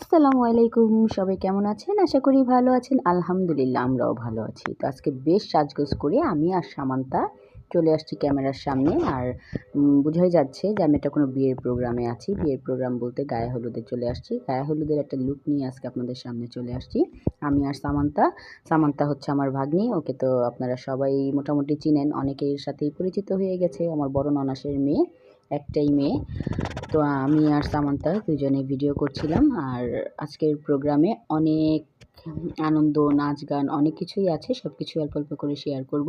আসসালামু আলাইকুম, সবাই কেমন আছেন? আশা করি ভালো আছেন। আলহামদুলিল্লাহ, আমরাও ভালো আছি। তো আজকে বেশ সাজগোজ করে আমি আর সামান্তা চলে আসছি ক্যামেরার সামনে। আর বোঝাই যাচ্ছে যে আমি একটা কোনো বিয়ের প্রোগ্রামে আছি। বিয়ের প্রোগ্রাম বলতে গায়ে হলুদে চলে আসছি। গায়ে হলুদের একটা লুক নিয়ে আজকে আপনাদের সামনে চলে আসছি। আমি আর সামান্তা। সামান্তা হচ্ছে আমার ভাগ্নি। ওকে তো আপনারা সবাই মোটামুটি চিনেন। অনেকের সাথেই পরিচিত হয়ে গেছে। আমার বড় ননাসের মেয়ে, একটাই মেয়ে। তো আমি আর সামান্তা দুজনে ভিডিও করছিলাম আর আজকের প্রোগ্রামে অনেক আনন্দ, নাচ গান অনেক কিছুই আছে সব কিছু অল্প অল্প করে শেয়ার করব।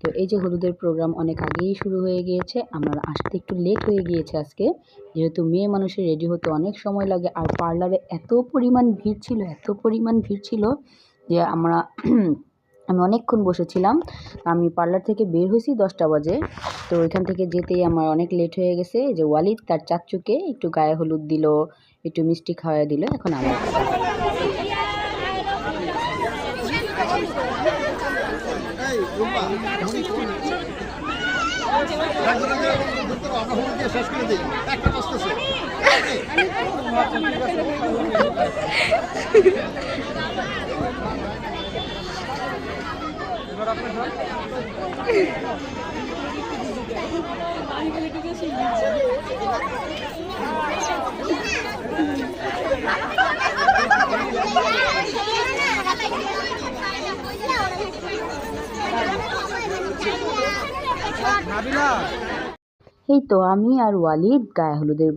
তো এই যে হলুদের প্রোগ্রাম অনেক আগেই শুরু হয়ে গিয়েছে, আমার আসতে একটু লেট হয়ে গিয়েছে আজকে। যেহেতু মেয়ে মানুষের রেডি হতে অনেক সময় লাগে আর পার্লারে এত পরিমাণ ভিড় ছিল, এত পরিমাণ ভিড় ছিল যে আমরা আমি অনেকক্ষণ বসেছিলাম। আমি পার্লার থেকে বের হয়েছি দশটা বাজে। তো ওইখান থেকে যেতেই আমার অনেক লেট হয়ে গেছে। যে ওয়ালিদ তার চাচ্চুকে একটু গায়ে হলুদ দিল, একটু মিষ্টি খাওয়াই দিল, এখন আমার এই তো আমি আর ওয়ালিদ গায়ে হলুদের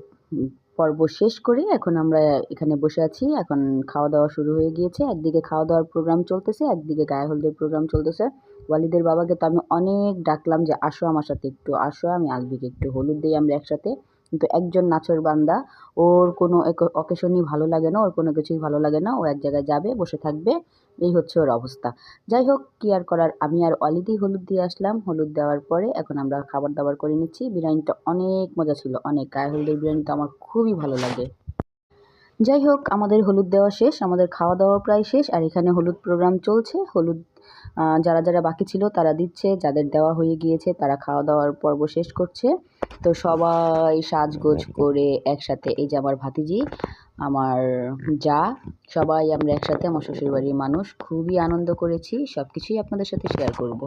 পর্ব শেষ করে এখন আমরা এখানে বসে আছি। এখন খাওয়া দাওয়া শুরু হয়ে গিয়েছে। একদিকে খাওয়া দাওয়ার প্রোগ্রাম চলতেছে, একদিকে গায়ে হলুদের প্রোগ্রাম চলতেছে। ওয়ালিদের বাবাকে তো আমি অনেক ডাকলাম যে, আসো আমার সাথে একটু, আসো, আমি আলবিকে একটু হলুদ দিই আমরা একসাথে। কিন্তু একজন নাচের বান্দা, ওর কোনো অকেশনই ভালো লাগে না, ওর কোনো কিছুই ভালো লাগে না, ও এক জায়গায় যাবে, বসে থাকবে, এই হচ্ছে ওর অবস্থা। যাই হোক, কি আর করার, আমি আর অলিদি হলুদ দিয়ে আসলাম, হলুদ দেওয়ার পরে এখন আমরা খাবার দাবার করে নিচ্ছি, বিরিয়ানিটা অনেক মজা ছিল, অনেক, গায়ে হলুদের বিরিয়ানিটা আমার খুবই ভালো লাগে। যাই হোক, আমাদের হলুদ দেওয়া শেষ, আমাদের খাওয়া দাওয়া প্রায় শেষ, আর এখানে হলুদ প্রোগ্রাম চলছে, হলুদ যারা যারা বাকি ছিল তারা দিচ্ছে যাদের দেওয়া হয়ে গিয়েছে তারা খাওয়া দাওয়ার পর্ব শেষ করছে। তো সবাই সাজগোজ করে একসাথে এই যে আমার ভাতিজি আমার যা সবাই আমরা একসাথে আমার শ্বশুরবাড়ির মানুষ খুবই আনন্দ করেছি সব কিছুই আপনাদের সাথে শেয়ার করব।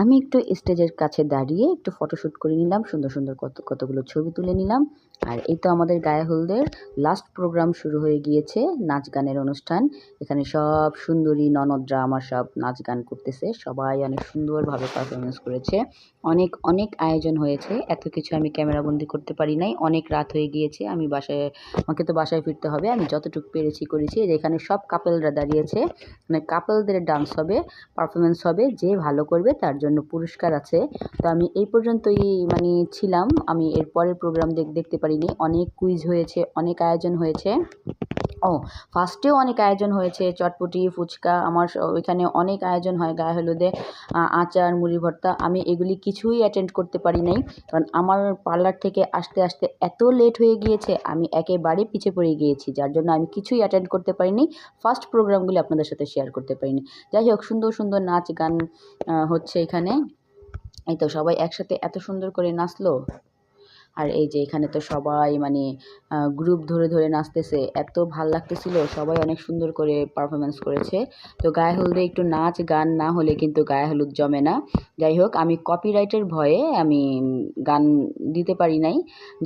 আমি একটু স্টেজের কাছে দাঁড়িয়ে একটু ফটোশ্যুট করে নিলাম সুন্দর সুন্দর কত কতগুলো ছবি তুলে নিলাম। আর এই তো আমাদের গায়ে হলদের লাস্ট প্রোগ্রাম শুরু হয়ে গিয়েছে, নাচ গানের অনুষ্ঠান। এখানে সব সুন্দরী ননদরা আমার সব নাচ গান করতেছে। সবাই অনেক সুন্দরভাবে পারফরমেন্স করেছে। অনেক অনেক আয়োজন হয়েছে। এত কিছু আমি ক্যামেরাবন্দি করতে পারি নাই। অনেক রাত হয়ে গিয়েছে। আমি বাসায়, আমাকে তো বাসায় ফিরতে হবে। আমি যতটুকু পেরেছি করেছি। এখানে সব কাপেলরা দাঁড়িয়েছে। মানে কাপেলদের ডান্স হবে পারফরমেন্স হবে, যে ভালো করবে তার জন্য পুরস্কার আছে। তো আমি এই পর্যন্তই মানে ছিলাম। আমি এর পরের প্রোগ্রাম দেখতে পারিনি। অনেক কুইজ হয়েছে, অনেক আয়োজন হয়েছে। ও ফার্স্টেও অনেক আয়োজন হয়েছে, চটপটি, ফুচকা, আমার ওইখানে অনেক আয়োজন হয়, গায়ে হলুদে আচার, মুড়ি ভর্তা। আমি এগুলি কিছুই অ্যাটেন্ড করতে পারি নাই, কারণ আমার পার্লার থেকে আসতে আসতে এত লেট হয়ে গিয়েছে, আমি একেবারে পিছিয়ে পড়ে গিয়েছি, যার জন্য আমি কিছুই অ্যাটেন্ড করতে পারিনি। ফার্স্ট প্রোগ্রামগুলি আপনাদের সাথে শেয়ার করতে পারিনি। যাই হোক, সুন্দর সুন্দর নাচ গান হচ্ছে এখানে। এই তো সবাই একসাথে এত সুন্দর করে নাচলো। আর এই যে এখানে তো সবাই মানে গ্রুপ ধরে ধরে নাচতেছে, এত ভালো লাগতেছিল, সবাই অনেক সুন্দর করে পারফরমেন্স করেছে। তো গায়ে হলুদে একটু নাচ গান না হলে কিন্তু গায়ে হলুদ জমে না। যাই হোক, আমি কপিরাইটের ভয়ে আমি গান দিতে পারি নাই,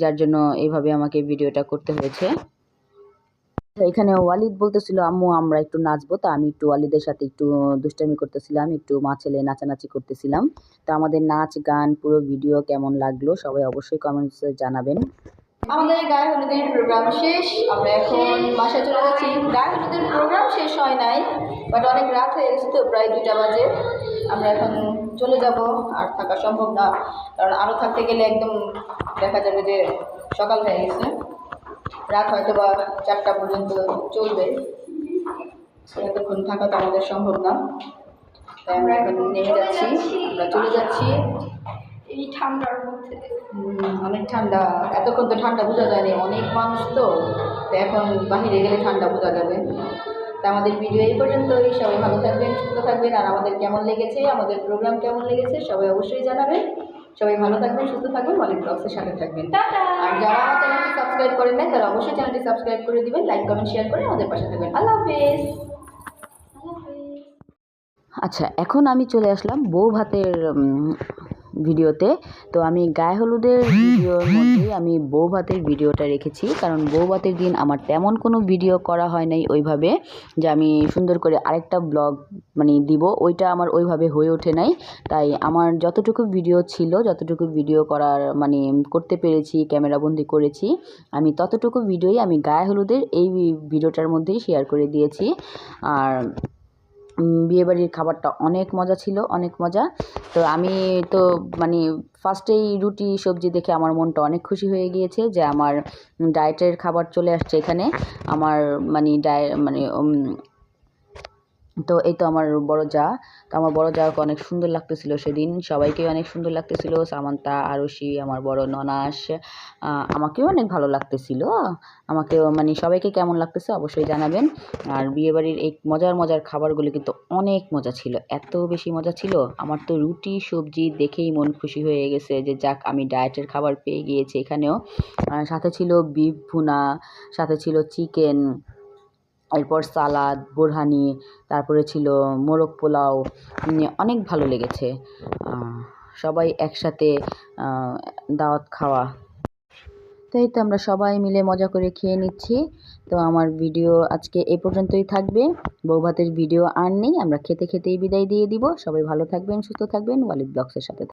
যার জন্য এভাবে আমাকে ভিডিওটা করতে হয়েছে। এখানে ওয়ালিদ বলতেছিল, আম্মু, আমরা একটু নাচবো। তা আমি একটু ওয়ালিদের সাথে একটু দুষ্টামি করতেছিলাম, একটু মা ছেলে নাচানাচি করতেছিলাম। তো আমাদের নাচ, গান, পুরো ভিডিও কেমন লাগল সবাই অবশ্যই কমেন্টসে জানাবেন। আমাদের গায়ে হলুদের প্রোগ্রাম শেষ। আমরা এখন বাসায় চলে যাচ্ছি। গায়ে হলুদের প্রোগ্রাম শেষ হয় নাই বাট অনেক রাত হয়ে গেছে তো, প্রায় দুইটা বাজে। আমরা এখন চলে যাব, আর থাকা সম্ভব না। কারণ আরও থাকতে গেলে একদম দেখা যাবে যে সকাল হয়ে গেছে। রাত হয়তো বা চারটা পর্যন্ত চলবে। এতক্ষণ থাকা তো আমাদের সম্ভব না। তাই আমরা এখন নেমে যাচ্ছি। আমরা চলে যাচ্ছি। এই ঠান্ডার মধ্যে। অনেক ঠান্ডা। এতক্ষণ তো ঠান্ডা বোঝা যায়নি। অনেক মানুষ তো। তো এখন বাহিরে গেলে ঠান্ডা বোঝা যাবে। তা আমাদের ভিডিও এই পর্যন্তই। সবাই ভালো থাকবেন সুস্থ থাকবেন। আর আমাদের কেমন লেগেছে আমাদের প্রোগ্রাম কেমন লেগেছে সবাই অবশ্যই জানাবেন। সবাই ভালো থাকবেন, সুস্থ থাকবেন মালিক ব্লগসের সাথে থাকবেন। আর যারা আমার চ্যানেলটি সাবস্ক্রাইব করেন নাই, তারা অবশ্যই চ্যানেলটি সাবস্ক্রাইব করে দিবেন লাইক কমেন্ট শেয়ার করে আমাদের পাশে থাকবেন। আল্লাহ হাফেজ! আচ্ছা এখন আমি চলে আসলাম বউ ভাতের ভিডিওতে। তো আমি গায়ে হলুদের ভিডিওর মধ্যেই আমি বউ ভাতের ভিডিওটা রেখেছি। কারণ বউ ভাতের দিন আমার তেমন কোনো ভিডিও করা হয় নাই ওইভাবে যে আমি সুন্দর করে আরেকটা ব্লগ মানে দিব। ওইটা আমার ওইভাবে হয়ে ওঠে নাই। তাই আমার যতটুকু ভিডিও ছিল, যতটুকু ভিডিও করার মানে করতে পেরেছি ক্যামেরাবন্দি করেছি, আমি ততটুকু ভিডিওই আমি গায়ে হলুদের এই ভিডিওটার মধ্যেই শেয়ার করে দিয়েছি। আর বিয়েবাড়ির খাবারটা অনেক মজা ছিল, অনেক মজা। তো আমি তো মানে ফার্স্টেই রুটি, সবজি দেখে আমার মনটা অনেক খুশি হয়ে গিয়েছে যে আমার ডায়েটের খাবার চলে আসছে এখানে। আমার মানে ডায় মানে তো এই তো আমার বড় যা। তো আমার বড় যাকে অনেক সুন্দর লাগতেছিল সেদিন। সবাইকে অনেক সুন্দর লাগতেছিল। সামান্তা আরুষি আমার বড় ননাস আমাকেও অনেক ভালো লাগতেছিল। আমাকেও মানে সবাইকে কেমন লাগতেছে অবশ্যই জানাবেন। আর বিয়েবাড়ির এই মজার মজার খাবারগুলো কিন্তু অনেক মজা ছিল। এত বেশি মজা ছিল। আমার তো রুটি, সবজি দেখেই মন খুশি হয়ে গেছে যে যাক, আমি ডায়েটের খাবার পেয়ে গিয়েছি এখানেও। সাথে ছিল বিফ ভুনা, সাথে ছিল চিকেন এরপর সালাদ, বোরহানি, তারপরে ছিল মোরগ পোলাও অনেক ভালো লেগেছে। সবাই একসাথে দাওয়াত খাওয়া। তো এই তো আমরা সবাই মিলে মজা করে খেয়ে নিচ্ছি। তো আমার ভিডিও আজকে এই পর্যন্তই থাকবে। বৌভাতের ভিডিও আর নেই, আমরা খেতে খেতেই বিদায় দিয়ে দিব। সবাই ভালো থাকবেন, সুস্থ থাকবেন, ওয়ালিদ ব্লগসের সাথে